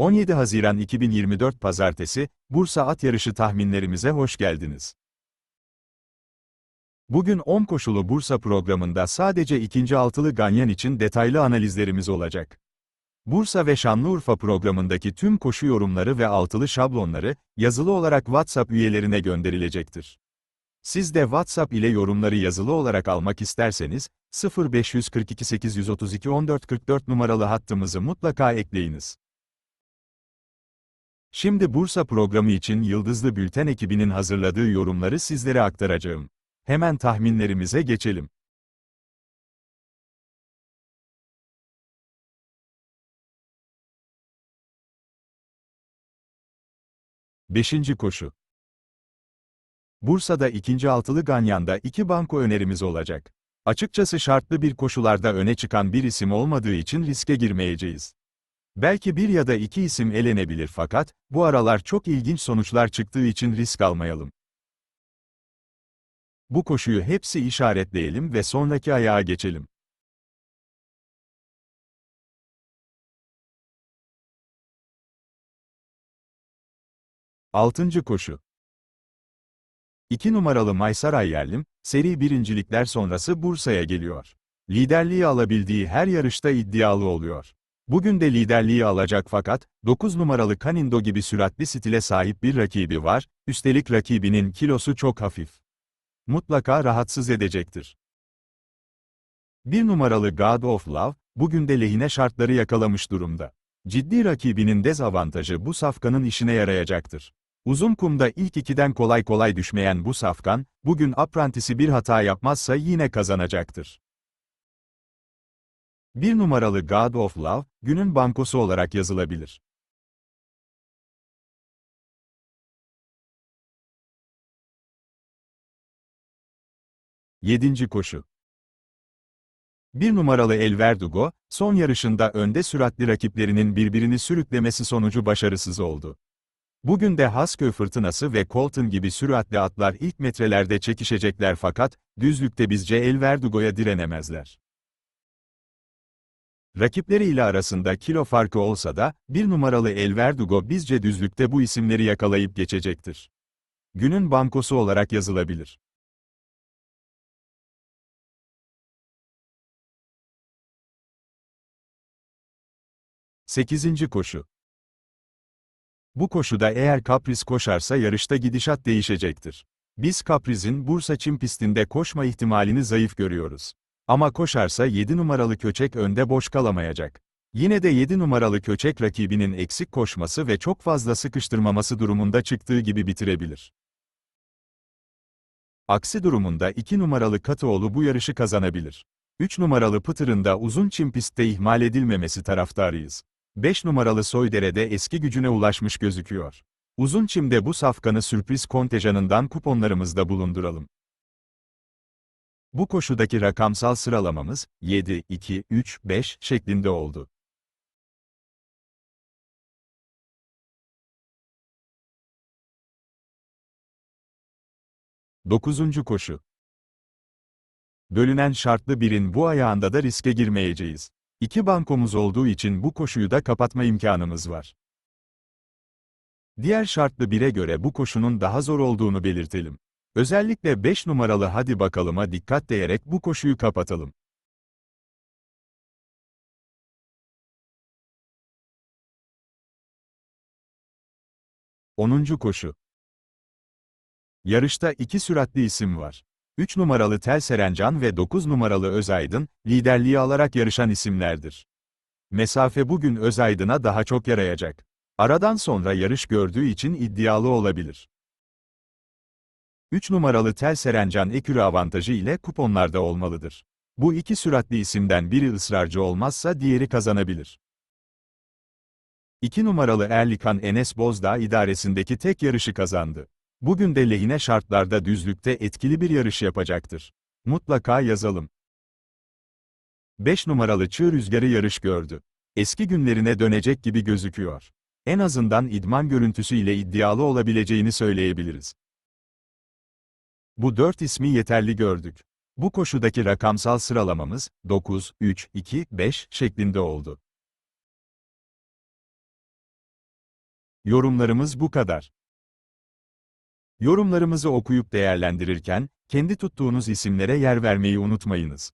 17 Haziran 2024 Pazartesi, Bursa At Yarışı tahminlerimize hoş geldiniz. Bugün 10 koşulu Bursa programında sadece ikinci altılı ganyan için detaylı analizlerimiz olacak. Bursa ve Şanlıurfa programındaki tüm koşu yorumları ve altılı şablonları, yazılı olarak WhatsApp üyelerine gönderilecektir. Siz de WhatsApp ile yorumları yazılı olarak almak isterseniz, 0542 832 1444 numaralı hattımızı mutlaka ekleyiniz. Şimdi Bursa programı için Yıldızlı Bülten ekibinin hazırladığı yorumları sizlere aktaracağım. Hemen tahminlerimize geçelim. Beşinci koşu. Bursa'da ikinci altılı Ganyan'da iki banko önerimiz olacak. Açıkçası şartlı bir koşularda öne çıkan bir isim olmadığı için riske girmeyeceğiz. Belki bir ya da iki isim elenebilir fakat, bu aralar çok ilginç sonuçlar çıktığı için risk almayalım. Bu koşuyu hepsi işaretleyelim ve sonraki ayağa geçelim. Altıncı koşu. 2 numaralı Maysaray Yerlim, seri birincilikler sonrası Bursa'ya geliyor. Liderliği alabildiği her yarışta iddialı oluyor. Bugün de liderliği alacak fakat, 9 numaralı Canindo gibi süratli stile sahip bir rakibi var, üstelik rakibinin kilosu çok hafif. Mutlaka rahatsız edecektir. 1 numaralı God of Love, bugün de lehine şartları yakalamış durumda. Ciddi rakibinin dezavantajı bu safkanın işine yarayacaktır. Uzun kumda ilk ikiden kolay kolay düşmeyen bu safkan, bugün aprantisi bir hata yapmazsa yine kazanacaktır. Bir numaralı God of Love, günün bankosu olarak yazılabilir. Yedinci koşu. Bir numaralı El Verdugo, son yarışında önde süratli rakiplerinin birbirini sürüklemesi sonucu başarısız oldu. Bugün de Hasköy fırtınası ve Colton gibi süratli atlar ilk metrelerde çekişecekler fakat, düzlükte bizce El Verdugo'ya direnemezler. Rakipleri ile arasında kilo farkı olsa da, bir numaralı El Verdugo bizce düzlükte bu isimleri yakalayıp geçecektir. Günün bankosu olarak yazılabilir. Sekizinci koşu. Bu koşuda eğer Kapris koşarsa yarışta gidişat değişecektir. Biz Kapriz'in Bursa çim pistinde koşma ihtimalini zayıf görüyoruz. Ama koşarsa 7 numaralı köçek önde boş kalamayacak. Yine de 7 numaralı köçek rakibinin eksik koşması ve çok fazla sıkıştırmaması durumunda çıktığı gibi bitirebilir. Aksi durumunda 2 numaralı Katıoğlu bu yarışı kazanabilir. 3 numaralı Pıtır'ın da uzun çim pistte ihmal edilmemesi taraftarıyız. 5 numaralı Soydere'de eski gücüne ulaşmış gözüküyor. Uzun çimde bu safkanı sürpriz kontenjanından kuponlarımızda bulunduralım. Bu koşudaki rakamsal sıralamamız 7, 2, 3, 5 şeklinde oldu. Dokuzuncu koşu. Bölünen şartlı birin bu ayağında da riske girmeyeceğiz. İki bankomuz olduğu için bu koşuyu da kapatma imkanımız var. Diğer şartlı bire göre bu koşunun daha zor olduğunu belirtelim. Özellikle 5 numaralı hadi bakalıma dikkat diyerek bu koşuyu kapatalım. Onuncu koşu. Yarışta iki süratli isim var. 3 numaralı Tel Serencan ve 9 numaralı Özaydın, liderliği alarak yarışan isimlerdir. Mesafe bugün Özaydın'a daha çok yarayacak. Aradan sonra yarış gördüğü için iddialı olabilir. 3 numaralı Tel Serencan ekürü avantajı ile kuponlarda olmalıdır. Bu iki süratli isimden biri ısrarcı olmazsa diğeri kazanabilir. 2 numaralı Erlikan Enes Bozdağ idaresindeki tek yarışı kazandı. Bugün de lehine şartlarda düzlükte etkili bir yarış yapacaktır. Mutlaka yazalım. 5 numaralı Çığ Rüzgarı yarış gördü. Eski günlerine dönecek gibi gözüküyor. En azından idman görüntüsü ile iddialı olabileceğini söyleyebiliriz. Bu dört ismi yeterli gördük. Bu koşudaki rakamsal sıralamamız 9, 3, 2, 5 şeklinde oldu. Yorumlarımız bu kadar. Yorumlarımızı okuyup değerlendirirken, kendi tuttuğunuz isimlere yer vermeyi unutmayınız.